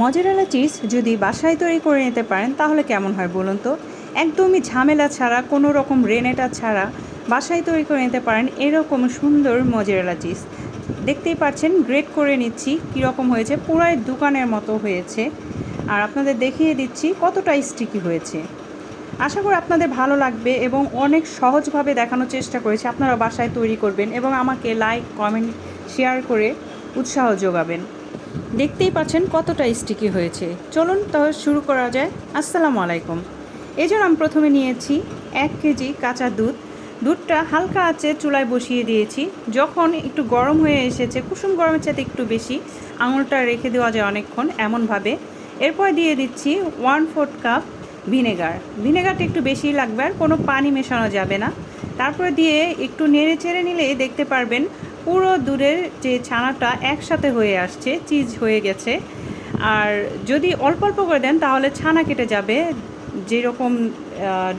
Mozzarella cheese যদি বাসায় তৈরি করে নিতে পারেন, তাহলে কেমন হয় বলুন তো? একদমই ঝামেলা ছাড়া, কোনো রকম রেনেটা ছাড়া বাসায় তৈরি করে নিতে পারেন এরকম সুন্দর মজারেলা চিজ। দেখতেই পাচ্ছেন, গ্রেট করে নিচ্ছি, কীরকম হয়েছে, পুরাই দোকানের মতো হয়েছে। আর আপনাদের দেখিয়ে দিচ্ছি কতটা স্টিকি হয়েছে। আশা করি আপনাদের ভালো লাগবে এবং অনেক সহজভাবে দেখানোর চেষ্টা করেছি। আপনারা বাসায় তৈরি করবেন এবং আমাকে লাইক কমেন্ট শেয়ার করে উৎসাহ যোগাবেন। দেখতেই পাচ্ছেন কতটা স্টিকি হয়েছে। চলুন তাহলে শুরু করা যায়। আসসালামু আলাইকুম। এই জন্য আমি প্রথমে নিয়েছি এক কেজি কাঁচা দুধ। দুধটা হালকা আঁচে চুলায় বসিয়ে দিয়েছি। যখন একটু গরম হয়ে এসেছে, কুসুম গরমের চাইতে একটু বেশি, আঙুলটা রেখে দেওয়া যায় অনেকক্ষণ এমনভাবে। এরপর দিয়ে দিচ্ছি ওয়ান ফোর্থ কাপ ভিনেগার ভিনেগারটা একটু বেশি লাগবে আর কোনো পানি মেশানো যাবে না। তারপরে দিয়ে একটু নেড়ে চেড়ে নিলে দেখতে পারবেন পুরো দুধের যে ছানাটা একসাথে হয়ে আসছে, চিজ হয়ে গেছে। আর যদি অল্প অল্প করে দেন, তাহলে ছানা কেটে যাবে। যেরকম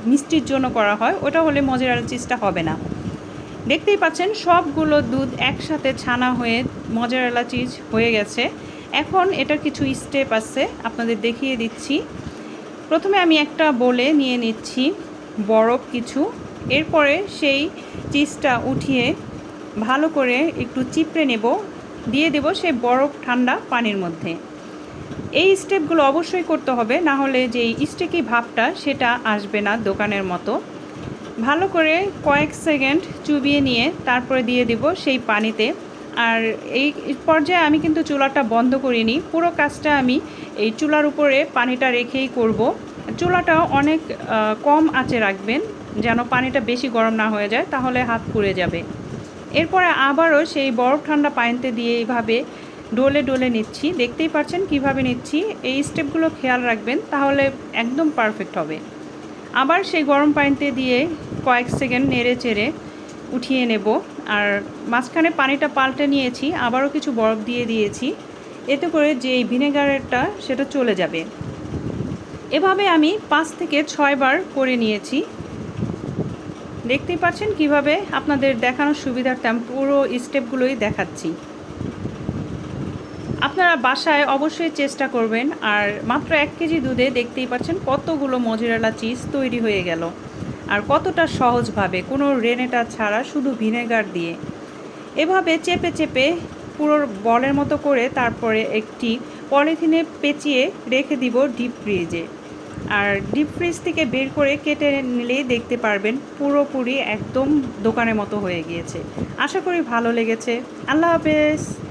মিষ্টির জন্য করা হয়, ওটা হলে মজারাল চিজটা হবে না। দেখতেই পাচ্ছেন, সবগুলো দুধ একসাথে ছানা হয়ে মজারেলা চিজ হয়ে গেছে। এখন এটার কিছু স্টেপ আছে, আপনাদের দেখিয়ে দিচ্ছি। প্রথমে আমি একটা বলে নিয়ে নিচ্ছি, বরফ কিছু। এরপরে সেই চিজটা উঠিয়ে ভালো করে একটু চিপড়ে নেব। দিয়ে দেব সে বরফ ঠান্ডা পানির মধ্যে। এই স্টেপগুলো অবশ্যই করতে হবে, না হলে যে স্টিকি ভাবটা সেটা আসবে না দোকানের মতো। ভালো করে কয়েক সেকেন্ড চুবিয়ে নিয়ে তারপরে দিয়ে দিব সেই পানিতে। আর এই পর্যায়ে আমি কিন্তু চুলাটা বন্ধ করিনি, পুরো কাজটা আমি এই চুলার উপরে পানিটা রেখেই করব। চুলাটা অনেক কম আঁচে রাখবেন, যেন পানিটা বেশি গরম না হয়ে যায়, তাহলে হাত পুড়ে যাবে। এরপরে আবারও সেই বরফ ঠান্ডা পানিতে দিয়ে এইভাবে ডলে ডলে নিচ্ছি। দেখতেই পাচ্ছেন কীভাবে নিচ্ছি। এই স্টেপগুলো খেয়াল রাখবেন, তাহলে একদম পারফেক্ট হবে। আবার সেই গরম পানিতে দিয়ে কয়েক সেকেন্ড নেড়ে চেড়ে উঠিয়ে নেব। আর মাঝখানে পানিটা পাল্টে নিয়েছি, আবারও কিছু বরফ দিয়ে দিয়েছি। এতে করে যে ভিনেগারেরটা, সেটা চলে যাবে। এভাবে আমি পাঁচ থেকে ছয়বার করে নিয়েছি। দেখতেই পাচ্ছেন কীভাবে আপনাদের দেখানোর সুবিধার্থে আমি পুরো স্টেপগুলোই দেখাচ্ছি। আপনারা বাসায় অবশ্যই চেষ্টা করবেন, আর মাত্র এক কেজি দুধে দেখতেই পাচ্ছেন কতগুলো মজুরালা চিজ তৈরি হয়ে গেল। আর কতটা সহজভাবে, কোনো রেনেটা ছাড়া, শুধু ভিনেগার দিয়ে। এভাবে চেপে চেপে পুরো বলের মতো করে তারপরে একটি পলিথিনে পেঁচিয়ে রেখে দিব ডিপ ফ্রিজে। আর ডিপ ফ্রিজ থেকে বের করে কেটে নিলেই দেখতে পারবেন পুরোপুরি একদম দোকানের মতো হয়ে গিয়েছে। আশা করি ভালো লেগেছে। আল্লাহ হাফেজ।